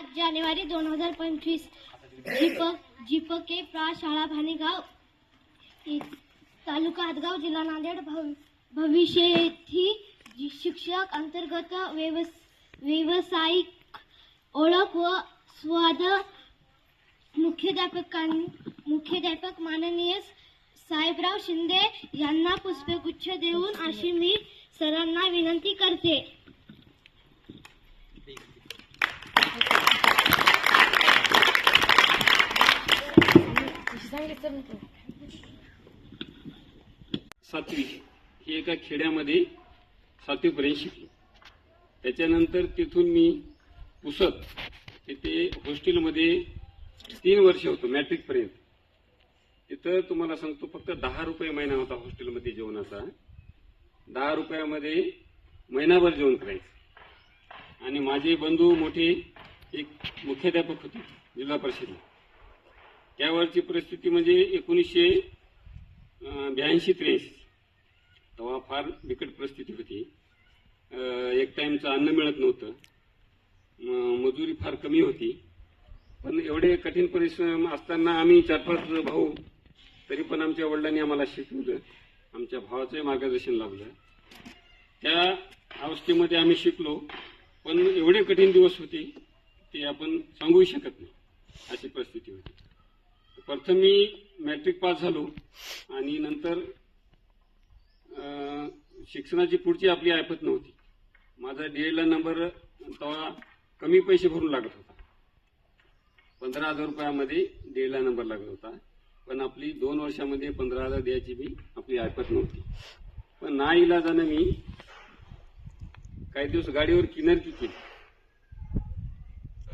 सात जानेवारी दोन हजार पंचवीस. जीपक जीपके प्रा शाळा भानेगाव तालुका हातगाव जिल्हा नांदेड. भव- भविष्य शिक्षक अंतर्गत व्यवस व्यावसायिक ओळख व स्वाद मुख्याध्यापकां मुख्याध्यापक माननीय साहेबराव शिंदे यांना पुष्पगुच्छ देऊन अशी मी सरांना विनंती करते. सातवी ही एका खेड्यामध्ये सातवीपर्यंत शिकलो. त्याच्यानंतर तिथून मी पुसत तिथे हॉस्टेलमध्ये तीन वर्ष होतो मॅट्रिकपर्यंत. तिथं तुम्हाला सांगतो फक्त दहा रुपये महिना होता हॉस्टेलमध्ये जेवणाचा. दहा रुपयामध्ये महिनाभर जेवण करायचं. आणि माझे बंधू मोठे एक मुख्याध्यापक होते जिल्हा परिषदला त्यावरची परिस्थिती म्हणजे एकोणीसशे ब्याऐंशी त्र्याऐंशी. तेव्हा फार बिकट परिस्थिती होती. एक टाईमचं अन्न मिळत नव्हतं. मजुरी फार कमी होती. पण एवढे कठीण परिश्रम असताना आम्ही चार पाच भाऊ तरी पण आमच्या वडिलांनी आम्हाला शिकवलं. आमच्या भावाचंही मार्गदर्शन लाभलं. त्या अवस्थेमध्ये आम्ही शिकलो. पण एवढे कठीण दिवस होते ते आपण सांगूही शकत नाही अशी परिस्थिती होती. प्रथम मी मॅट्रिक पास झालो आणि नंतर शिक्षणाची पुढची आपली ऐपत नव्हती. माझा डीएडला नंबर तेव्हा कमी पैसे भरून लागत होता. पंधरा हजार रुपयामध्ये डीएडला नंबर लागत होता. पण आपली दोन वर्षामध्ये पंधरा हजार द्यायची मी आपली ऐपत नव्हती. पण ना इलाजानं मी काही दिवस गाडीवर किनारकी केली.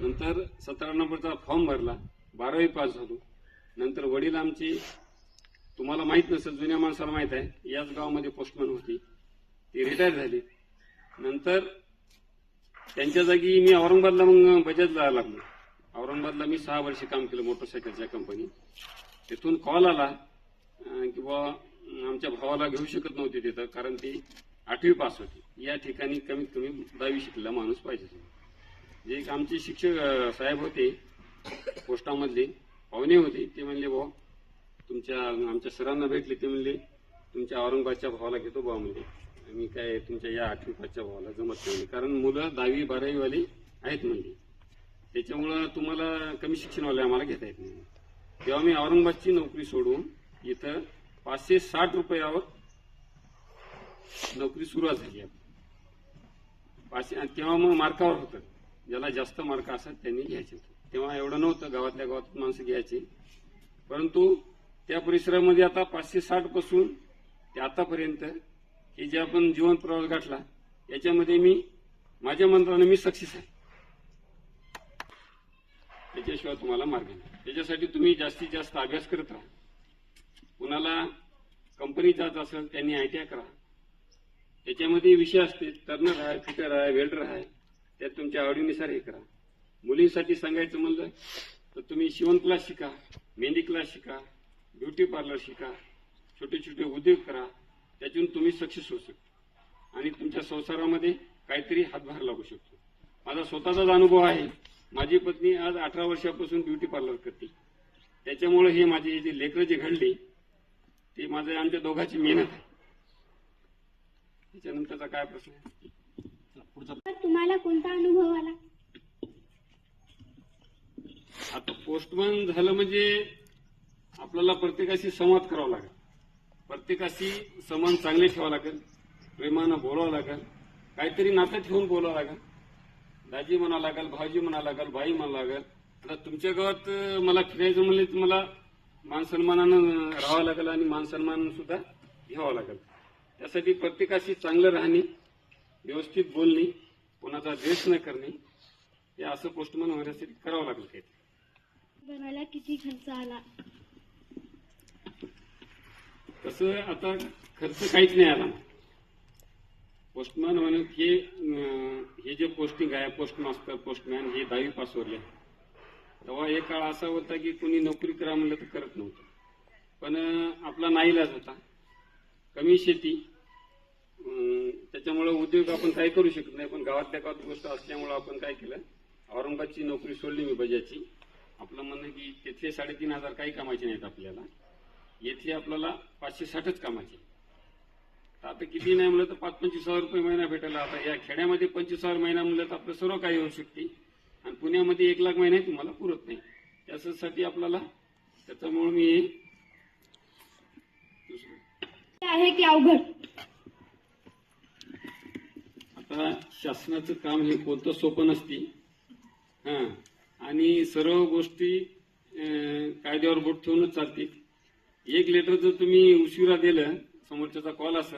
नंतर सतरा नंबरचा फॉर्म भरला बारावी पास झालो. नंतर वडील आमचे तुम्हाला माहीत नसेल जुन्या माणसाला माहीत आहे याच गावामध्ये पोस्टमॅन होती. ती रिटायर झाली. नंतर त्यांच्या जागी मी औरंगाबादला मग बजाज जायला लागलो. औरंगाबादला मी सहा वर्ष काम केलं मोटरसायकलच्या कंपनीत तिथून कॉल आला की बुवा आमच्या भावाला घेऊ शकत नव्हते तिथं कारण ती आठवी पास होती. या ठिकाणी कमीत कमी दहावी शिकलेला माणूस पाहिजे जे एक आमचे शिक्षक साहेब होते पोस्टामधले पाहुणे होते ते म्हणले भाऊ तुमच्या आमच्या सरांना भेटले. ते म्हणले तुमच्या औरंगाबादच्या भावाला घेतो भाऊ म्हणजे मी काय तुमच्या या आठवी पाचच्या भावाला जमत नाही. कारण मुलं दहावी बारावीवाले आहेत म्हणजे त्याच्यामुळं तुम्हाला कमी शिक्षणवाले आम्हाला घेता येत नाही. तेव्हा मी औरंगाबादची नोकरी सोडून इथं पाचशे साठ रुपयावर नोकरी सुरुवात झाली. आपली. पाचशे तेव्हा मग मार्कावर होतं. ज्याला जास्त मार्क असतात त्यांनी घ्यायचे. तेव्हा एवढं नव्हतं गावातल्या गावात माणसं घ्यायची. परंतु त्या परिसरामध्ये आता पाचशे साठपासून ते आतापर्यंत हे जे आपण जीवन प्रवास गाठला याच्यामध्ये मी माझ्या मंत्राने मी सक्सेस आहे. त्याच्याशिवाय तुम्हाला मार्ग नाही. त्याच्यासाठी तुम्ही जास्तीत जास्त अभ्यास करत राहा. कुणाला कंपनी जात असेल त्यांनी आय टी आय करा. त्याच्यामध्ये विषय असते टर्नर आहे फिटर आहे वेल्डर आहे त्यात तुमच्या आवडीनुसार हे करा. मुलींसाठी सांगायचं म्हणलं तर तुम्ही शिवण क्लास शिका मेहंदी क्लास शिका ब्युटी पार्लर शिका छोटे छोटे उद्योग करा त्यातून तुम्ही सक्सेस होऊ शकता. आणि तुमच्या संसारामध्ये काहीतरी हातभार लागू शकतो. माझा स्वतःचाच अनुभव आहे. माझी पत्नी आज अठरा वर्षापासून ब्युटी पार्लर करते. त्याच्यामुळे हे माझे जे लेकरं जे घडले ते माझं आमच्या दोघांची मेहनत आहे. त्याच्यानंतरचा काय प्रश्न आहे? तर तुम्हाला कोणता अनुभव आला? आता पोस्टमन झालं म्हणजे आपल्याला प्रत्येकाशी संवाद करावा लागेल. प्रत्येकाशी समान चांगले ठेवावं लागेल प्रेमानं बोलावं लागेल काहीतरी नातं ठेवून बोलावं लागेल. दाजी म्हणा लागेल भाऊजी म्हणा लागेल बाई म्हणा लागेल. आता तुमच्या गावात मला फिरायचं म्हणले तर मला मान सन्मानानं राहावं लागेल आणि मान सन्मान सुद्धा घ्यावं लागेल. त्यासाठी प्रत्येकाशी चांगलं राहणे व्यवस्थित बोलणे कोणाचा द्वेष न करणे हे असं पोस्टमन होण्यासाठी करावं लागेल बनायला किती खर्च आला? तसं आता खर्च काहीच नाही आला. पोस्टमॅन म्हणून हे हे जे पोस्टिंग आहे पोस्ट मास्टर पोस्टमॅन हे दहावी पासवरले तेव्हा एक काळ असा होता की कोणी नोकरी करा म्हणलं तर करत नव्हतं. पण आपला नाईलाज होता. कमी शेती त्याच्यामुळे उद्योग आपण काही करू शकत नाही पण गावातल्या गावात गोष्ट असल्यामुळे आपण काय केलं औरंगाबादची नोकरी सोडली मी बजाजची. आपलं म्हणणं की तिथले साडेतीन हजार काही कामाचे नाहीत आपल्याला. येथले आपल्याला पाचशे साठच कामाचे. आता किती नाही म्हणलं तर पाच पंचवीस हजार रुपये महिना भेटायला. आता या खेड्यामध्ये पंचवीस हजार महिना म्हणलं तर आपलं सर्व काही होऊ शकते. आणि पुण्यामध्ये एक लाख महिना तुम्हाला पुरत नाही. त्यासाठी आपल्याला त्याच्यामुळे मी आहे की अवघड? आता शासनाचं काम हे कोणतं सोपं नसते. हा. आणि सर्व गोष्टी कायद्यावर बोट ठेवूनच चालतील. एक लेटर जर तुम्ही उशिरा दिलं समोरच्याचा कॉल असत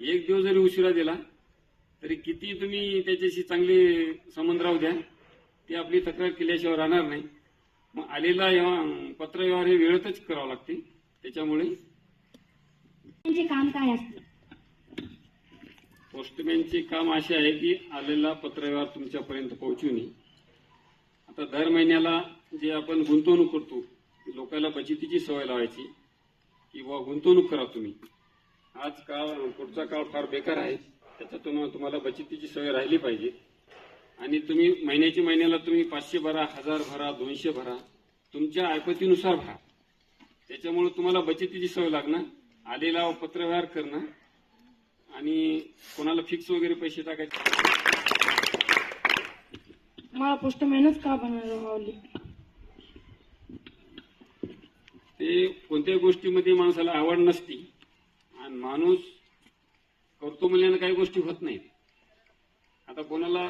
एक दिवस जरी उशिरा दिला तरी किती तुम्ही त्याच्याशी चांगले संबंध राहू द्या ती आपली तक्रार केल्याशिवाय राहणार नाही. मग आलेला व्यवहार- पत्रव्यवहार हे वेळेतच करावं लागते. त्याच्यामुळे काम काय असतं? पोस्टमॅनचे काम असे आहे की आलेला पत्रव्यवहार तुमच्यापर्यंत पोहोचवणे आता दर महिन्याला जे आपण गुंतवणूक करतो लोकांना बचतीची सवय लावायची किंवा गुंतवणूक करा तुम्ही. आज काळ पुढचा काळ फार बेकार आहे त्याच्यातून तुम्हाला बचतीची सवय राहिली पाहिजे. आणि तुम्ही महिन्याच्या महिन्याला तुम्ही पाचशे भरा हजार भरा दोनशे भरा तुमच्या ऐपतीनुसार भरा. त्याच्यामुळे तुम्हाला बचतीची सवय लागणं आलेला पत्रव्यवहार करणं आणि कोणाला फिक्स वगैरे पैसे टाकायचे? मला पोस्टमॅनच का हवली ते कोणत्याही गोष्टीमध्ये माणसाला आवड नसती. आणि माणूस करतो म्हणल्यानं काही गोष्टी होत नाहीत. आता कोणाला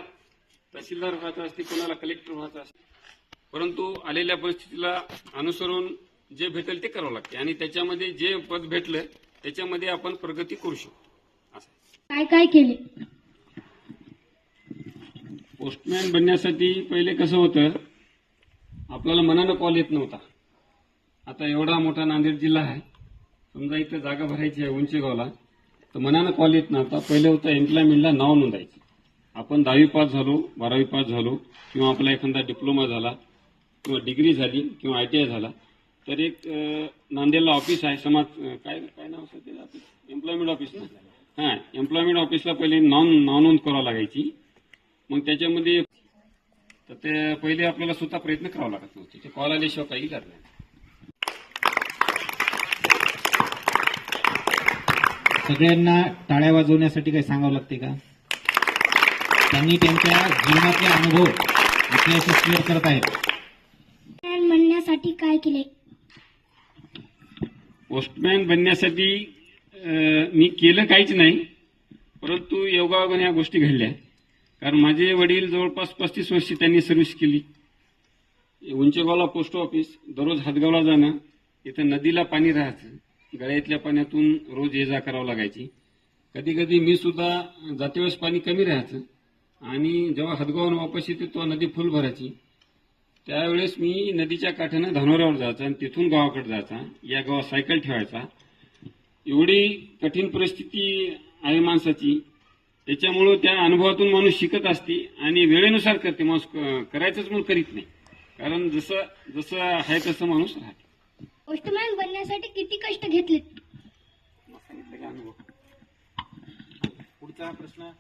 तहसीलदार व्हायचं असते कोणाला कलेक्टर व्हायचं असते. परंतु आलेल्या परिस्थितीला अनुसरून जे भेटेल ते करावं लागते. आणि त्याच्यामध्ये जे पद भेटलं त्याच्यामध्ये आपण प्रगती करू शकतो. काय काय केले? पोस्टमॅन बनण्यासाठी पहिले कसं होतं आपल्याला मनानं कॉल येत नव्हता. आता एवढा मोठा नांदेड जिल्हा आहे समजा इथं जागा भरायची आहे उंचेगावला तर मनानं कॉल येत नव्हता. पहिले होतं एम्प्लॉयमेंटला नाव नोंदायचं. आपण दहावी पास झालो बारावी पास झालो किंवा आपला एखादा डिप्लोमा झाला किंवा डिग्री झाली किंवा आय टी आय झाला तर एक नांदेडला ऑफिस आहे समाज काय काय नाव असतं ते ऑफिस एम्प्लॉयमेंट ऑफिस ना? हां एम्प्लॉयमेंट ऑफिसला पहिले नाव नाव नोंद करावं लागायची. मग त्याच्यामध्ये तर ते पहिले आपल्याला स्वतः प्रयत्न करावा लागत नव्हते. ते कॉल आल्याशिवाय काही करत नाही. सगळ्यांना टाळ्या वाजवण्यासाठी काही सांगावं लागते का? त्यांनी त्यांच्या जीवनातले अनुभव आपल्याशी शेअर करत आहेत. म्हणण्यासाठी काय केले? पोस्टमॅन बनण्यासाठी मी केलं काहीच नाही परंतु योगायोगाने ह्या गोष्टी घडल्या. कारण माझे वडील जवळपास पस्तीस वर्षी त्यांनी सर्व्हिस केली. उंचेगावला पोस्ट ऑफिस दररोज हातगावला जाणं इथं नदीला पाणी राहायचं गळ्यातल्या पाण्यातून रोज ये जा करावं लागायची. कधी कधी मी सुद्धा जाते वेळेस पाणी कमी राहायचं आणि जेव्हा हदगावून वापस येते तेव्हा नदी फुल भरायची. त्यावेळेस मी नदीच्या काठानं धानोऱ्यावर जायचा आणि तिथून गावाकडे जायचा या गावात सायकल ठेवायचा. एवढी कठीण परिस्थिती आहे माणसाची. त्याच्यामुळं त्या अनुभवातून माणूस शिकत असते आणि वेळेनुसार करते. माणूस करायचंच म्हणून करीत नाही. कारण जसं जसं आहे तसं माणूस राहते. पोस्टमॅन बनण्यासाठी किती कष्ट घेतले सांगितलं की अनुभव पुढचा प्रश्न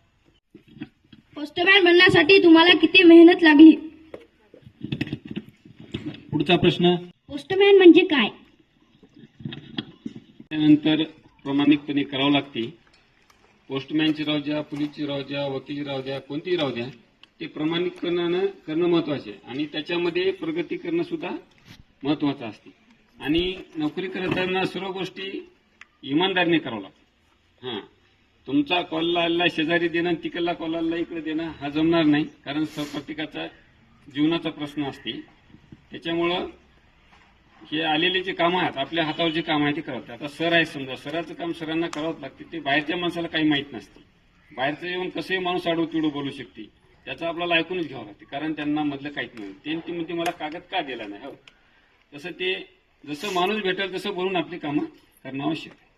पोस्टमॅन बनण्यासाठी तुम्हाला किती मेहनत लागली? पुढचा प्रश्न. पोस्टमॅन म्हणजे काय? त्यानंतर प्रामाणिकपणे करावं लागते. पोस्टमॅनची राहू द्या पोलीसची राहू द्या वकील राहू द्या कोणतीही राहू द्या ते प्रामाणिकपणानं करणं महत्त्वाचे आहे. आणि त्याच्यामध्ये प्रगती करणं सुद्धा महत्वाचं असते. आणि नोकरी करताना सर्व गोष्टी इमानदारीने करावं लागतं. हां. तुमचा कॉलला आलेला शेजारी देणं आणि तिकडला कॉल आलेला इकडे देणं हा जमणार नाही. कारण प्रत्येकाचा जीवनाचा प्रश्न असते. त्याच्यामुळं हे आलेले जे काम आहेत आपल्या हातावर जे काम आहे ते करत आता सर आहे समजा सराचं काम सरांना करावंच लागते. ते बाहेरच्या माणसाला काही माहीत नसते. बाहेरचं येऊन कसंही माणूस आडू तिडू बोलू शकते. त्याचं आपल्याला ऐकूनच घ्यावं लागते कारण त्यांना मधलं काहीच नाही. ते म्हणते मला कागद का दिला नाही? हो. तसं ते जसं माणूस भेटेल तसं बोलून आपली कामं करणं आवश्यक आहे.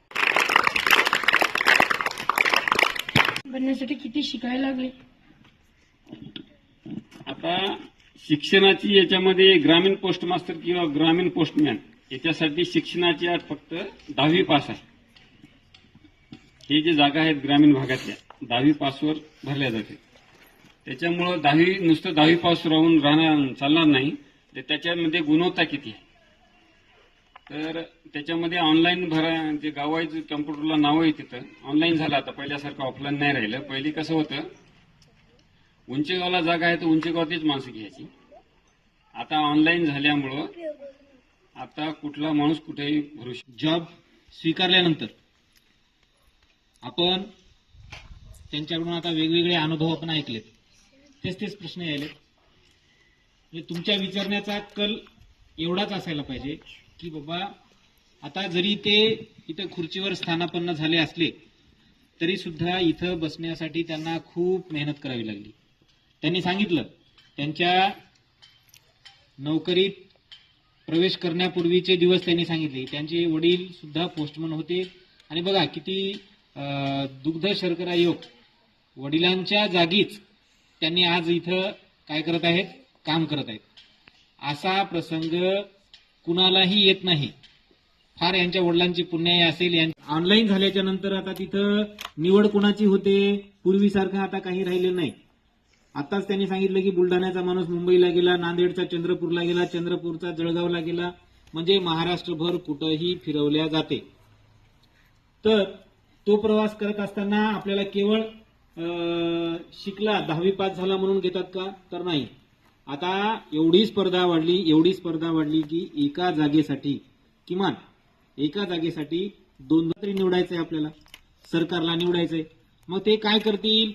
बनण्यासाठी किती शिकायला लागले? आता शिक्षणाची याच्यामध्ये ग्रामीण पोस्ट मास्टर किंवा ग्रामीण पोस्टमॅन याच्यासाठी शिक्षणाची अट फक्त दहावी पास आहे. हे जे जागा आहेत ग्रामीण भागातल्या दहावी पासवर भरल्या जाते. त्याच्यामुळं दहावी नुसतं दहावी पास राहून राहणार चालणार नाही तर त्याच्यामध्ये गुणवत्ता किती आहे? तर त्याच्यामध्ये ऑनलाईन भरा जे गावायचं कम्प्युटरला नावं आहे तिथं ऑनलाईन झालं आता पहिल्यासारखं ऑफलाईन नाही राहिलं. पहिली कसं होतं उंचेगावला जागा आहे तर उंचेगावातच माणसं घ्यायची. आता ऑनलाईन झाल्यामुळं आता कुठला माणूस कुठेही भरू शकतो जॉब स्वीकारल्यानंतर आपण त्यांच्याकडून आता वेगवेगळे अनुभव आपण ऐकलेत. तेच तेच प्रश्न यायले म्हणजे तुमच्या विचारण्याचा कल एवढाच असायला पाहिजे की बाबा आता जरी ते इथं खुर्चीवर स्थानापन्न झाले असले तरी सुद्धा इथं बसण्यासाठी त्यांना खूप मेहनत करावी लागली. त्यांनी सांगितलं त्यांच्या नोकरीत प्रवेश करण्यापूर्वीचे दिवस त्यांनी सांगितले. त्यांचे वडील सुद्धा पोस्टमन होते. आणि बघा किती दुग्ध शर्करा योग वडिलांच्या जागीच त्यांनी आज इथं काय करत आहेत? काम करत आहेत. असा प्रसंग कुणालाही येत नाही. फार यांच्या वडिलांची पुण्याई असेल ऑनलाईन झाल्याच्यानंतर आता तिथं निवड कुणाची होते? पूर्वीसारखं आता काही राहिलेलं नाही. आताच त्यांनी सांगितलं की बुलढाण्याचा माणूस मुंबईला गेला नांदेडचा चंद्रपूरला गेला चंद्रपूरचा जळगावला गेला. म्हणजे महाराष्ट्रभर कुठंही फिरवल्या जाते. तर तो प्रवास करत असताना आपल्याला केवळ शिकला दहावी पास झाला म्हणून घेतात का? तर नाही. आता एवढी स्पर्धा वाढली एवढी स्पर्धा वाढली की एका जागेसाठी किमान एका जागेसाठी दोन तरी निवडायचंय आपल्याला. सरकारला निवडायचंय. मग ते काय करतील?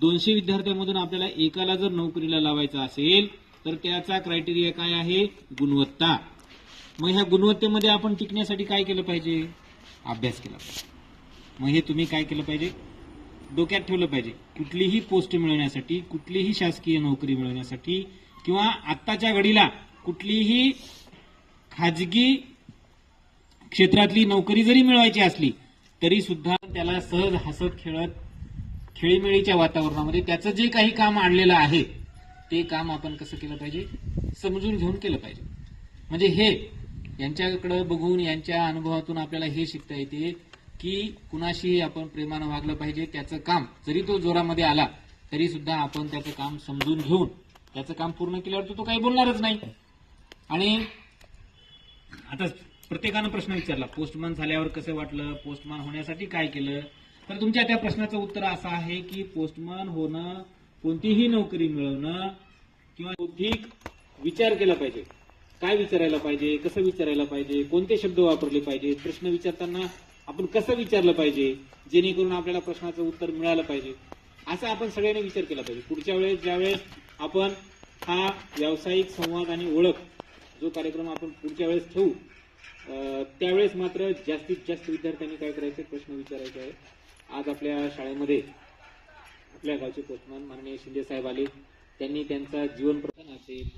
दोनशे विद्यार्थ्यांमधून आपल्याला एकाला जर नोकरीला लावायचं असेल तर त्याचा क्रायटेरिया काय आहे? गुणवत्ता. मग ह्या गुणवत्तेमध्ये आपण टिकण्यासाठी काय केलं पाहिजे? अभ्यास केला पाहिजे. मग हे तुम्ही काय केलं पाहिजे? डोक्यात ठेवलं पाहिजे. कुठलीही पोस्ट मिळवण्यासाठी कुठलीही शासकीय नोकरी मिळवण्यासाठी किंवा आत्ताच्या घडीला कुठलीही खाजगी क्षेत्रातली नोकरी जरी मिळवायची असली तरी सुद्धा त्याला सहज हसत खेळत खेळीमेळीच्या वातावरणामध्ये त्याचं जे काही काम आणलेलं आहे ते काम आपण कसं केलं पाहिजे? समजून घेऊन केलं पाहिजे. म्हणजे हे यांच्याकडं बघून यांच्या अनुभवातून आपल्याला हे शिकता येते की कुणाशी आपण प्रेमानं वागलं पाहिजे त्याचं काम. जरी तो जोरामध्ये आला तरी सुद्धा आपण त्याचं काम समजून घेऊन त्याचं काम पूर्ण केल्यावर तो तो काही बोलणारच नाही. आणि आता प्रत्येकानं प्रश्न विचारला पोस्टमन झाल्यावर कसं वाटलं? पोस्टमन होण्यासाठी काय केलं? तर तुमच्या त्या प्रश्नाचं उत्तर असं आहे की पोस्टमन होणं कोणतीही नोकरी मिळवणं किंवा बौद्धिक विचार केला पाहिजे. काय विचारायला पाहिजे कसं विचारायला पाहिजे कोणते शब्द वापरले पाहिजे प्रश्न विचारताना आपण कसं विचारलं पाहिजे? जेणेकरून आपल्याला प्रश्नाचं उत्तर मिळालं पाहिजे. असा आपण सगळ्यांनी विचार केला पाहिजे. पुढच्या वेळेस ज्यावेळेस आपण हा व्यावसायिक संवाद आणि ओळख जो कार्यक्रम आपण पुढच्या वेळेस ठेवू त्यावेळेस मात्र जास्तीत जास्त विद्यार्थ्यांनी काय करायचं? प्रश्न विचारायचे आहे आज आपल्या शाळेमध्ये आपल्या गावचे पोस्टमन माननीय शिंदे साहेब आले. त्यांनी त्यांचा जीवनप्रधान असेल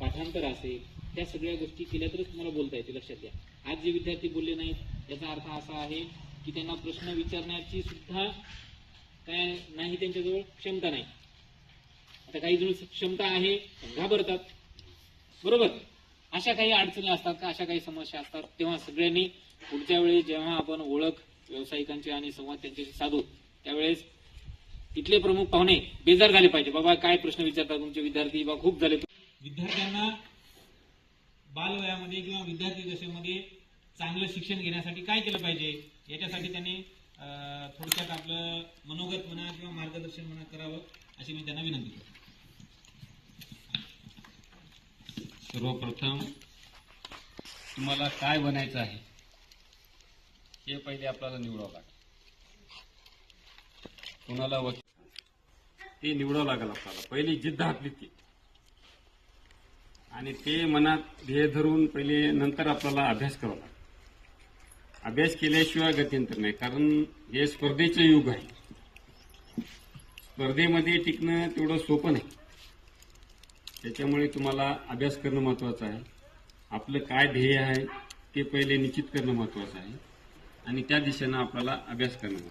पाठांतर असेल त्या सगळ्या गोष्टी केल्या तरच तुम्हाला बोलता येते लक्षात घ्या. आज जे विद्यार्थी बोलले नाहीत याचा अर्थ असा आहे की त्यांना प्रश्न विचारण्याची सुद्धा काय नाही त्यांच्याजवळ क्षमता नाही. आता काही जण क्षमता आहे घाबरतात. बरोबर? अशा काही अडचणी असतात का? अशा काही समस्या असतात? तेव्हा सगळ्यांनी पुढच्या वेळी जेव्हा आपण ओळख व्यावसायिकांचे आणि संवाद त्यांच्याशी साधू त्यावेळेस इथले प्रमुख पाहुणे बेजार झाले पाहिजे. बाबा काय प्रश्न विचारतात तुमचे विद्यार्थी? बा खूप झाले. विद्यार्थ्यांना बालवयामध्ये किंवा विद्यार्थी दशेमध्ये चांगलं शिक्षण घेण्यासाठी काय केलं पाहिजे? याच्यासाठी त्यांनी थोडक्यात आपलं मनोगत म्हणा किंवा मार्गदर्शन म्हणा करावं अशी मी त्यांना विनंती करतो. सर्वप्रथम तुम्हाला काय बनायचं आहे? हे पहिले आपल्याला निवडावं लागेल. कोणाला ते निवडावं लागेल आपल्याला. पहिली जिद्द आपली ती. आणि ते मनात ध्येय धरून पहिले नंतर आपल्याला अभ्यास करावा लागेल. अभ्यास केल्याशिवाय गत्यंतर नाही कारण हे स्पर्धेचं युग आहे. स्पर्धेमध्ये टिकणं तेवढं सोपं नाही. त्याच्यामुळे तुम्हाला अभ्यास करणं महत्वाचं आहे. आपलं काय ध्येय आहे ते पहिले निश्चित करणं महत्वाचं आहे. आणि त्या दिशेनं आपल्याला अभ्यास करणं.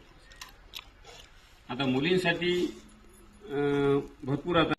आता मुलींसाठी अं, भरपूर आता